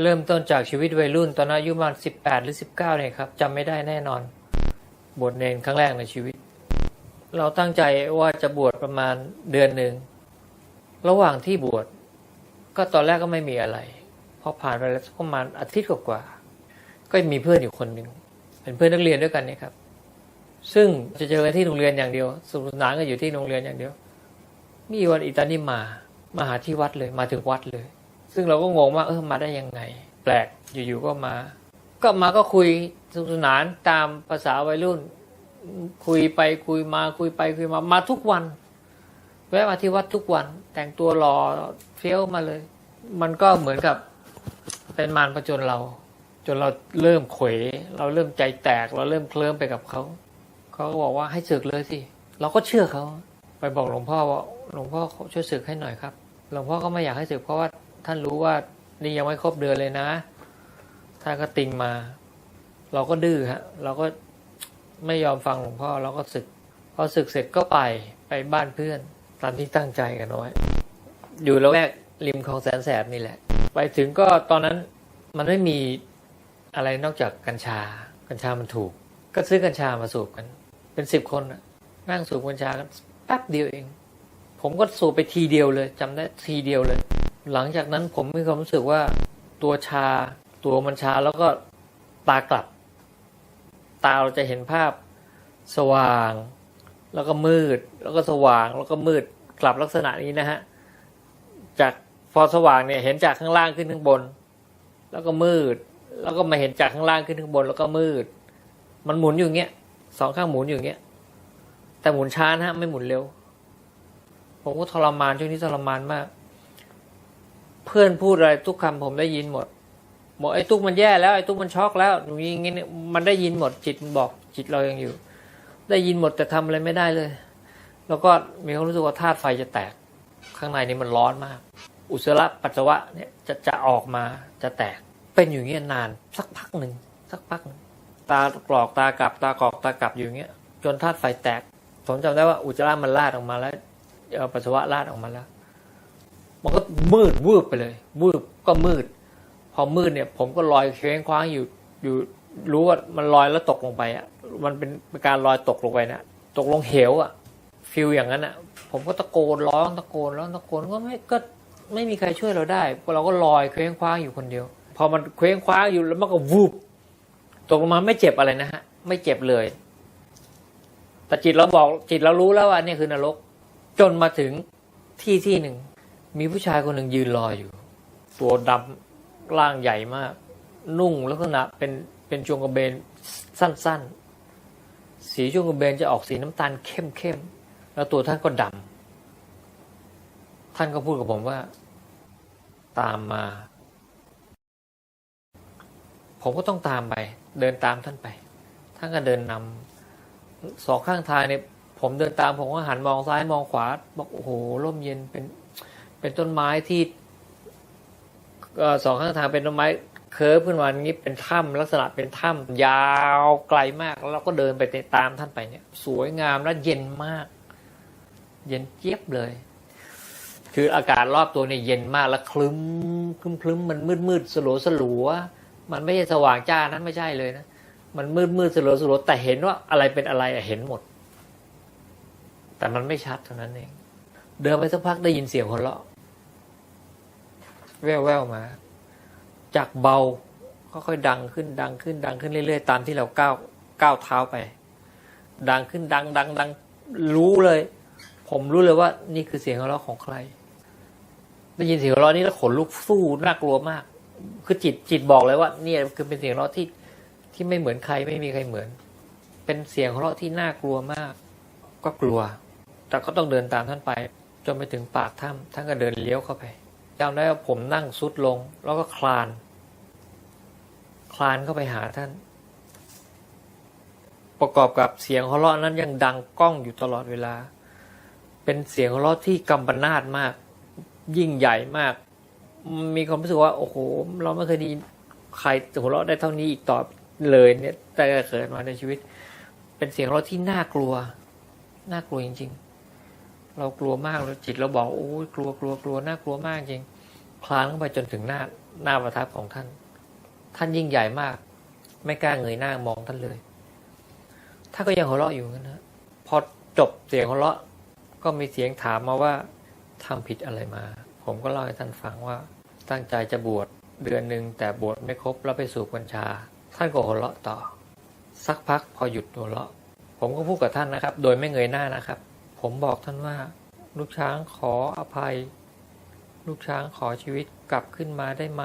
เริ่มต้นจากชีวิตวัยรุ่นตอนอายุประมาณสิบแปดหรือสิบเก้าเนี่ยครับจำไม่ได้แน่นอน บวชเนนครั้งแรกในชีวิต เราตั้งใจว่าจะบวชประมาณเดือนหนึ่ง ระหว่างที่บวชก็ตอนแรกก็ไม่มีอะไร พอผ่านไปแล้วประมาณอาทิตย์กว่าๆก็มีเพื่อนอยู่คนหนึ่งเป็นเพื่อนนักเรียนด้วยกันเนี่ยครับ ซึ่งจะเจอกันที่โรงเรียนอย่างเดียวสนุกสนานก็อยู่ที่โรงเรียนอย่างเดียว มีวันอีตานี่มามาหาที่วัดเลยมาถึงวัดเลย ซึ่งเราก็งงว่าเออมาได้ยังไง แปลกอยู่ๆก็มา ก็มาก็คุยสนุกสนานตามภาษาวัยรุ่น คุยไปคุยมาคุยไปคุยมามาทุกวัน แวะมาที่วัดทุกวัน แต่งตัวรอเฟี้ยวมาเลย มันก็เหมือนกับเป็นมารผจญเรา จนเราเริ่มเขวเราเริ่มใจแตก เราเริ่มเคลิ้มไปกับเขาเขาก็บอกว่าให้ศึกเลยสิเราก็เชื่อเขาไปบอกหลวงพ่อว่าหลวงพ่อช่วยศึกให้หน่อยครับ หลวงพ่อก็ไม่อยากให้ศึกเพราะว่า ท่านรู้ว่านี่ยังไม่ครบเดือนเลยนะ ท่านก็ติงมา เราก็ดื้อฮะ เราก็ไม่ยอมฟังหลวงพ่อเราก็ศึก พอศึกเสร็จก็ไปไปบ้านเพื่อน ตามที่ตั้งใจกันเอาไว้อยู่ละแวกริมคลองแสนแสบนี่แหละ ไปถึงก็ตอนนั้นมันไม่มีอะไรนอกจากกัญชา กัญชามันถูก ก็ซื้อกัญชามาสูบกัน เป็นสิบคนนั่งสูบกัญชากันแป๊บเดียวเอง ผมก็สูบไปทีเดียวเลยจำได้ทีเดียวเลย หลังจากนั้นผมมีความรู้สึกว่าตัวชา ตัวมันชาแล้วก็ตากลับ ตาเราจะเห็นภาพสว่าง แล้วก็มืด แล้วก็สว่างแล้วก็มืดกลับลักษณะนี้นะฮะจากพอสว่างเนี่ยเห็นจากข้างล่างขึ้นข้างบน แล้วก็มืด แล้วก็มาเห็นจากข้างล่างขึ้นข้างบน แล้วก็มืด มันหมุนอยู่เงี้ยสองข้างหมุนอยู่เงี้ยแต่หมุนช้านะฮะไม่หมุนเร็ว ผมก็ทรมานช่วงนี้ทรมานมาก พื่อนพูดอะไรทุกคำผมได้ยินหมดบอกไอ้ตุ๊กมันแย่แล้วไอ้ตุ๊กมันช็อกแล้วอย่างนี้อย่างนี้เนี่ยมันได้ยินหมดจิตมันบอกจิตเรายังอยู่ ได้ยินหมดแต่ทำอะไรไม่ได้เลย แล้วก็มีความรู้สึกว่าธาตุไฟจะแตก ข้างในนี้มันร้อนมาก อุจจาระปัสสาวะเนี่ยจะจะออกมาจะแตก เป็นอยู่เงี้ยนานสักพักหนึ่งสักพักตากรอกตากลับตากรอกตากลับอยู่างเงี้ยจนธาตุไฟแตกผมจำได้ว่าอุจจาระมันลาดออกมาแล้วปัสสาวะลาดออกมาแล้ว มันก็มืดวืบไปเลย วืบก็มืด พอมืดเนี่ย ผมก็ลอยเคว้งคว้างอยู่อยู่รู้ว่ามันลอยแล้วตกลงไปอะ มันเป็นปการลอยตกลงไปนะตกลงเหวอะฟิลอย่างนั้นอะ ผมก็ตะโกนร้องตะโกนร้องตะโกนก็ไม่ก็ไม่มีใครช่วยเราได้เราก็ลอยเคว้งคว้างอยู่คนเดียว พอมันเคว้งคว้างอยู่แล้วมันก็วูบตกลงมาไม่เจ็บอะไรนะฮะ ไม่เจ็บเลย แต่จิตเราบอกจิตเรารู้แล้วว่านี่คือนรก จนมาถึงที่ที่หนึ่ง มีผู้ชายคนหนึ่งยืนรออยู่ ตัวดำร่างใหญ่มาก นุ่งลักษณะเป็นเป็นจงกระเบนสั้นๆ สีจงกระเบนจะออกสีน้ำตาลเข้มๆ แล้วตัวท่านก็ดำ ท่านก็พูดกับผมว่า ตามมา ผมก็ต้องตามไป เดินตามท่านไป ท่านก็เดินนำสองข้างทางเนี่ยผมเดินตามผมก็หันมองซ้ายมองขวาบอกโอ้โหร่มเย็นเป็น เป็นต้นไม้ที่สองข้างทางเป็นต้นไม้เคิร์ฟขึ้นมาอย่างนี้เป็นถ้ำลักษณะเป็นถ้ำยาวไกลมากแล้วเราก็เดินไปตามท่านไปเนี่ย สวยงามและเย็นมาก เย็นเจี๊ยบเลย คืออากาศรอบตัวเนี่ยเย็นมากแล้วคลึ้มคลึ้มคลึ้มมันมืดมืดสลัวสลัวมันไม่ใช่สว่างจ้านั้นไม่ใช่เลยนะมันมืดมืดสลัวสลัวแต่เห็นว่าอะไรเป็นอะไรเห็นหมด แต่มันไม่ชัดเท่านั้นเองเดินไปสักพักได้ยินเสียงคนเราะ แว่วแววๆมา จากเบาค่อยๆดังขึ้นดังขึ้นดังขึ้นเรื่อย ๆ ตามที่เราก้าวก้าวเท้าไป ดังขึ้นดังดังดังรู้เลย ผมรู้เลยว่า นี่คือเสียงหัวเราะของใครได้ยินเสียงหัวเราะนี้แล้วขนลุกสู้น่ากลัวมาก คือจิตจิตบอกเลยว่า เนี่ยคือเป็นเสียงหัวเราะที่ที่ไม่เหมือนใครไม่มีใครเหมือน เป็นเสียงหัวเราะที่น่ากลัวมาก ก็กลัว แต่ก็ต้องเดินตามท่านไป จนไปถึงปากถ้ำท่านก็เดินเลี้ยวเข้าไป จำได้ว่าผมนั่งซุดลง แล้วก็คลาน คลานเข้าไปหาท่าน ประกอบกับเสียงหัวเราะนั้นยังดังก้องอยู่ตลอดเวลา เป็นเสียงหัวเราะที่กำปนาดมาก ยิ่งใหญ่มาก มีความรู้สึกว่าโอ้โห เราไม่เคยได้ยินใครหัวเราะได้เท่านี้อีกต่อเลยเนี่ยแต่เกิดมาในชีวิต เป็นเสียงหัวเราะที่น่ากลัว น่ากลัวจริง ๆเรากลัวมากเลยจิตเราบอกโอ้ยกลัวกลัวกลัวน่ากลัวมากจริง พคลานเข้าไปจนถึงหน้าหน้าประทับของท่าน ท่านยิ่งใหญ่มาก ไม่กล้าเงยหน้ามองท่านเลยท่านก็ยังหัวเราะอยู่งั้นนะพอจบเสียงหัวเราะก็มีเสียงถามมาว่าทำผิดอะไรมา ผมก็เล่าให้ท่านฟังว่า ตั้งใจจะบวชเดือนหนึ่งแต่บวชไม่ครบแล้วไปสูบกัญชา ท่านก็หัวเราะต่อ สักพักพอหยุดหัวเราะ ผมก็พูดกับท่านนะครับ โดยไม่เงยหน้านะครับ ผมบอกท่านว่า ลูกช้างขออภัย ลูกช้างขอชีวิตกลับขึ้นมาได้ไหม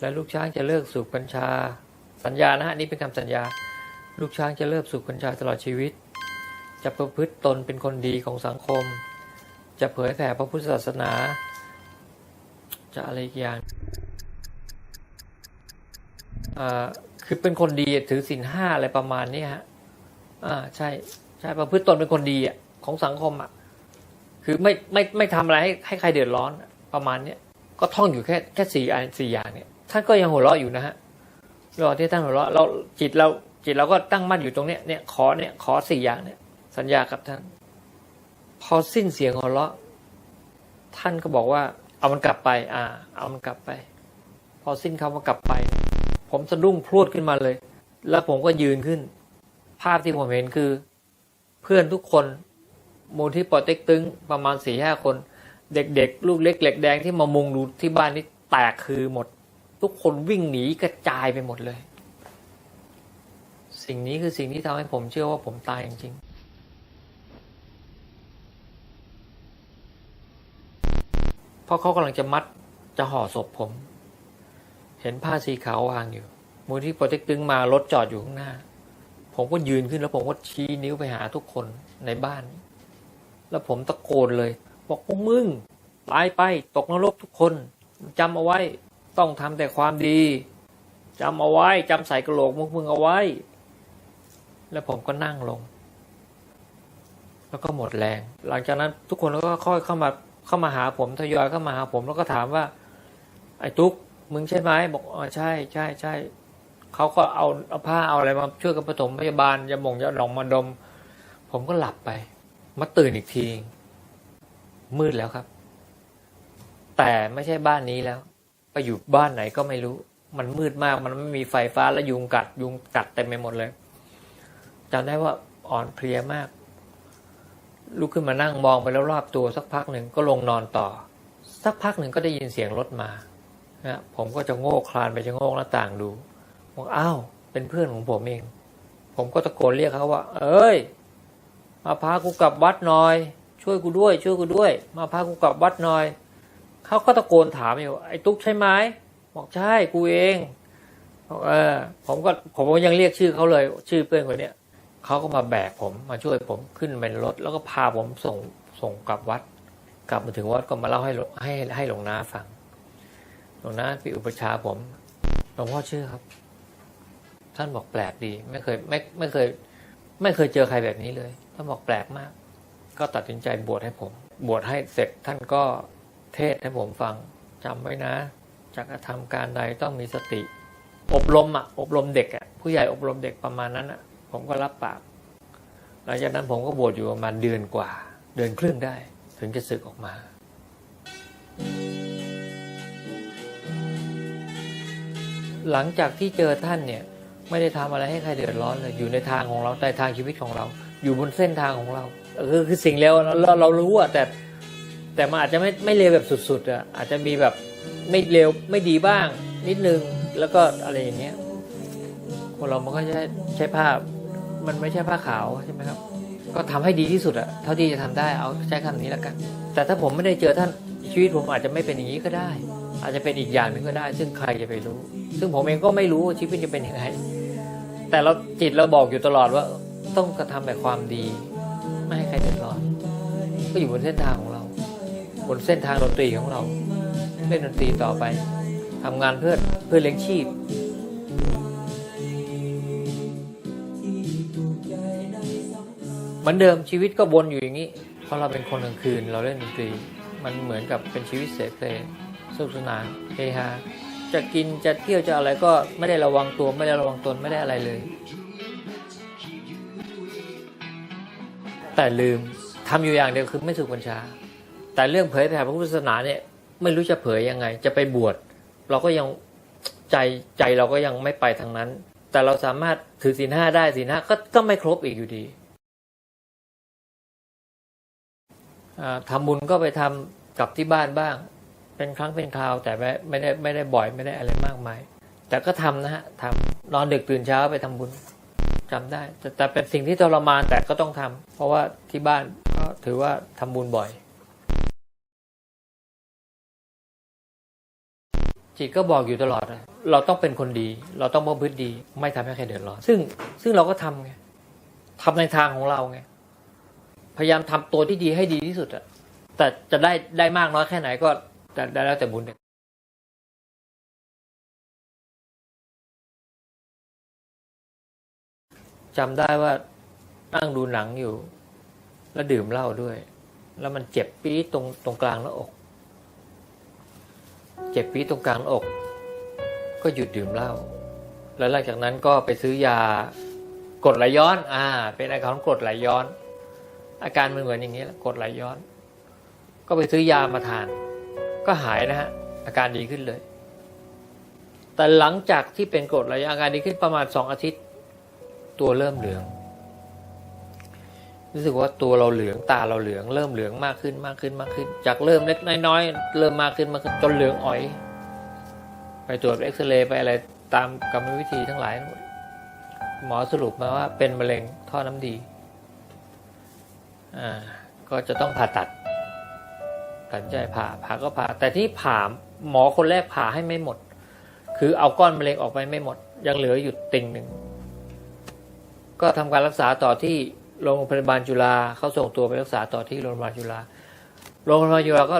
และลูกช้างจะเลิกสูบกัญชา สัญญานะฮะนี่เป็นคำสัญญา ลูกช้างจะเลิกสูบกัญชาตลอดชีวิต จะประพฤติตนเป็นคนดีของสังคม จะเผยแผ่พระพุทธศาสนา จะอะไรอีกอย่างอ่าคือเป็นคนดีถือศีลห้าอะไรประมาณนี้ฮะอ่าใช่ใช่ประพฤติตนเป็นคนดีอะของสังคมอะคือไม่ไม่ไม่ทำอะไรให้ให้ใครเดือดร้อนอะ ประมาณเนี้ยก็ท่องอยู่แค่แค่สี่อันสี่อย่างเนี่ยท่านก็ยังหัวเราะอยู่นะฮะรอที่ท่านหัวเราะเราจิตเราจิตเราก็ตั้งมั่นอยู่ตรงเนี้ยเนี่ยขอเนี่ยขอสี่อย่างเนี่ย สัญญากับท่าน พอสิ้นเสียงหัวเราะ ท่านก็บอกว่า เอามันกลับไป อ่า เอามันกลับไป พอสิ้นคำว่ากลับไป ผมสะดุ้งพรวดขึ้นมาเลย แล้วผมก็ยืนขึ้น ภาพที่ผมเห็นคือ เพื่อนทุกคนมูลที่ปอเต็กตึงประมาณสี่ห้าคน เด็กๆ ลูกเล็กเหล็กแดงที่มามุงดูที่บ้านนี่แตกคือหมด ทุกคนวิ่งหนีกระจายไปหมดเลย สิ่งนี้คือสิ่งที่ทำให้ผมเชื่อว่าผมตายจริงๆเพราะเขากำลังจะมัดจะห่อศพผม เห็นผ้าสีขาววางอยู่ มูลที่โปอเต็กตึงมารถจอดอยู่ข้างหน้า ผมก็ยืนขึ้นแล้วผมก็ชี้นิ้วไปหาทุกคนในบ้าน แล้วผมตะโกนเลย บอกพวกมึงตายไปตกนรกทุกคนจำเอาไว้ต้องทำแต่ความดีจำเอาไว้จำใส่กระโหลกพวกมึงเอาไว้ แล้วผมก็นั่งลง แล้วก็หมดแรง หลังจากนั้นทุกคนก็ค่อยเข้ามาเข้ามาหาผมทยอยเข้ามาหาผมแล้วก็ถามว่า ไอ้ตุ๊กมึงใช่ไหมบอกอ๋อใช่ใช่ใช่เขาก็เอาเอาผ้าเอาอะไรมาช่วยกันผสมพยาบาลยาหมองยาหนองมาดม ผมก็หลับไป มาตื่นอีกที มืดแล้วครับ แต่ไม่ใช่บ้านนี้แล้ว ไปอยู่บ้านไหนก็ไม่รู้ มันมืดมาก มันไม่มีไฟฟ้าและยุงกัด ยุงกัดเต็มไปหมดเลยจำได้ว่าอ่อนเพลียมาก ลุกขึ้นมานั่งมองไปแล้วรอบตัวสักพักหนึ่งก็ลงนอนต่อ สักพักหนึ่งก็ได้ยินเสียงรถมานะผมก็จะโง่คลานไปจะโง่หน้าต่างดูบอกอ้าวเป็นเพื่อนของผมเอง ผมก็ตะโกนเรียกเขาว่า เอ้ย มาพากูกลับวัดหน่อย ช่วยกูด้วย ช่วยกูด้วย มาพากูกลับวัดหน่อยเขาก็ตะโกนถามอยู่ไอ้ตุ๊กใช่ไหมบอกใช่กูเองเออผมก็ผมก็ยังเรียกชื่อเขาเลย ชื่อเพื่อนคนเนี้ยเขาก็มาแบกผมมาช่วยผมขึ้นเป็นรถ แล้วก็พาผมส่งส่งกลับวัด กลับมาถึงวัดก็มาเล่าให้ให้ให้หลวงนาฟังหลวงนาพี่อุปชาผมหลวงพ่อเชื่อครับ ท่านบอกแปลกดี ไม่เคยไม่ไม่เคย ไม่เคยเจอใครแบบนี้เลยท่านบอกแปลกมาก ก็ตัดสินใจบวชให้ผม บวชให้เสร็จท่านก็เทศให้ผมฟังจำไว้นะจากระทำการใดต้องมีสติ อบรมอะอบรมเด็กอะผู้ใหญ่อบรมเด็กประมาณนั้นอะ ผมก็รับปากหลังจากนั้นผมก็บวชอยู่ประมาณเดือนกว่า เดือนครึ่งได้ ถึงจะศึกออกมาหลังจากที่เจอท่านเนี่ยไม่ได้ทำอะไรให้ใครเดือดร้อนเลย อยู่ในทางของเราในทางชีวิตของเรา อยู่บนเส้นทางของเรา เออคือสิ่งเลวเราเรารู้อะแต่แต่มันอาจจะไม่ไม่เลวแบบสุด ๆอะอาจจะมีแบบไม่เลวไม่ดีบ้าง นิดนึงแล้วก็อะไรอย่างเงี้ยคนเรามันก็ใช้ใช้ผ้ามันไม่ใช่ผ้าขาวใช่ไหมครับ ก็ทำให้ดีที่สุดอะเท่าที่จะทำได้เอาใช้คำนี้แล้วกัน แต่ถ้าผมไม่ได้เจอท่านชีวิตผมอาจจะไม่เป็นอย่างนี้ก็ได้ อาจจะเป็นอีกอย่างหนึ่งก็ได้ ซึ่งใครจะไปรู้ ซึ่งผมเองก็ไม่รู้ชีวิตจะเป็นยังไงแต่เราจิตเราบอกอยู่ตลอดว่าต้องกระทำแต่ความดี ไม่ให้ใครเดือดร้อนก็อยู่บนเส้นทางของเรา บนเส้นทางดนตรีของเราเล่นดนตรีต่อไปทำงานเพื่อเพื่อเลี้ยงชีพเหมือนเดิมชีวิตก็วนอยู่อย่างนี้ เพราะเราเป็นคนกลางคืนเราเล่นดนตรี มันเหมือนกับเป็นชีวิตเสเพลสนุกสนานเฮฮาจะกินจะเที่ยวจะอะไรก็ไม่ได้ระวังตัวไม่ได้ระวังตนไม่ได้อะไรเลย แต่ลืมทำอยู่อย่างเดียวคือไม่สูบกัญชา แต่เรื่องเผยแผ่พระพุทธศาสนาเนี่ย ไม่รู้จะเผยยังไง จะไปบวชเราก็ยังใจใจเราก็ยังไม่ไปทางนั้น แต่เราสามารถถือศีลห้าได้ศีลห้าก็ก็ไม่ครบอีกอยู่ดีอ่าทำบุญก็ไปทำกับที่บ้านบ้าง เป็นครั้งเป็นคราวแต่ไม่ไม่ได้ไม่ได้บ่อยไม่ได้อะไรมากมาย แต่ก็ทำนะฮะทำนอนดึกตื่นเช้าไปทำบุญ จำได้แต่แต่เป็นสิ่งที่ทรมานแต่ก็ต้องทำเพราะว่าที่บ้านก็ถือว่าทำบุญบ่อย จิตก็บอกอยู่ตลอด เราต้องเป็นคนดี เราต้องประพฤติดี ไม่ทำให้ใครเดือดร้อนซึ่งซึ่งเราก็ทำไงทำในทางของเราไงพยายามทำตัวที่ดีให้ดีที่สุดอะแต่จะได้ได้มากน้อยแค่ไหนก็แต่ได้แล้วแต่บุญ จำได้ว่านั่งดูหนังอยู่ แล้วดื่มเหล้าด้วย แล้วมันเจ็บปี๊ดตรงตรงกลางหน้าอก เจ็บปี๊ดตรงกลางหน้าอก ก็หยุดดื่มเหล้าแล้วหลังจากนั้นก็ไปซื้อยากรดไหลย้อน อ่า เป็นอาการของกรดไหลย้อน อาการมันเหมือนอย่างนี้แหละกรดไหลย้อน ก็ไปซื้อยามาทาน ก็หายนะฮะ อาการดีขึ้นเลย แต่หลังจากที่เป็นกรดไหลย้อนอาการดีขึ้นประมาณสองอาทิตย์ ตัวเริ่มเหลือง รู้สึกว่าตัวเราเหลืองตาเราเหลือง เริ่มเหลืองมากขึ้นมากขึ้นมากขึ้น จากเริ่มเล็กน้อยๆเริ่มมากขึ้นมากขึ้นจนเหลืองอ๋อย ไปตรวจเอ็กซเรย์ไปอะไรตามกรรมวิธีทั้งหลาย หมดหมอสรุปมาว่าเป็นมะเร็งท่อน้ำดี อ่า ก็จะต้องผ่าตัดตัดใจผ่าผ่าก็ผ่า แต่ที่ผ่าหมอคนแรกผ่าให้ไม่หมด คือเอาก้อนมะเร็งออกไปไม่หมด ยังเหลืออยู่ติ่งหนึ่ง ก็ทำการรักษาต่อที่โรงพยาบาลจุฬาเขาส่งตัวไปรักษาต่อที่โรงพยาบาลจุฬาโรงพยาบาลจุฬาก็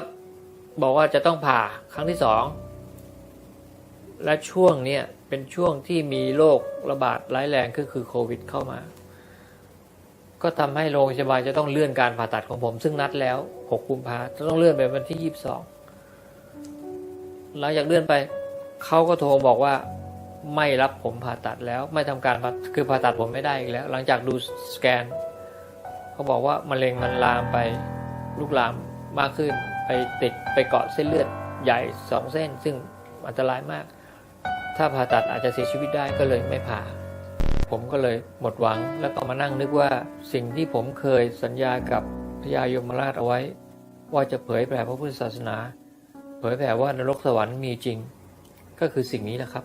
บอกว่าจะต้องผ่าครั้งที่สองและช่วงเนี้ยเป็นช่วงที่มีโรคระบาดร้ายแรงก็คือโควิด เข้ามา ก็ทำให้โรงพยาบาลจะต้องเลื่อนการผ่าตัดของผม ซึ่งนัดแล้ว 6 กุมภาจะต้องเลื่อนไปวันที่ 22 หลังจากเลื่อนไปเขาก็โทรบอกว่า ไม่รับผมผ่าตัดแล้วไม่ทำการาคือผ่าตัดผมไม่ได้อีกแล้ว หลังจากดูสแกนเขาบอกว่ามะเร็งมันลามไปลุกลามมากขึ้น ไปติดไปเกาะเส้นเลือดใหญ่สองเส้น ซึ่งอันตรายมาก ถ้าผ่าตัดอาจจะเสียชีวิตได้ก็เลยไม่ผ่า ผมก็เลยหมดหวังแล้วก็มานั่งนึกว่าสิ่งที่ผมเคยสัญญากับพญายมราชเอาไว้ ว่าจะเผยแผ่พระพุทธศาสนา เผยแผ่ว่านรกสวรรค์มีจริง ก็คือสิ่งนี้แหละครับ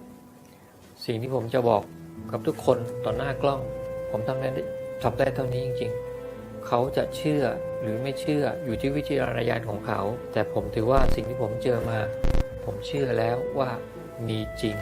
สิ่งที่ผมจะบอกกับทุกคนต่อหน้ากล้อง ผมทำได้ทำได้เท่านี้จริง ๆ เขาจะเชื่อหรือไม่เชื่ออยู่ที่วิจารณญาณของเขา แต่ผมถือว่าสิ่งที่ผมเจอมา ผมเชื่อแล้วว่ามีจริง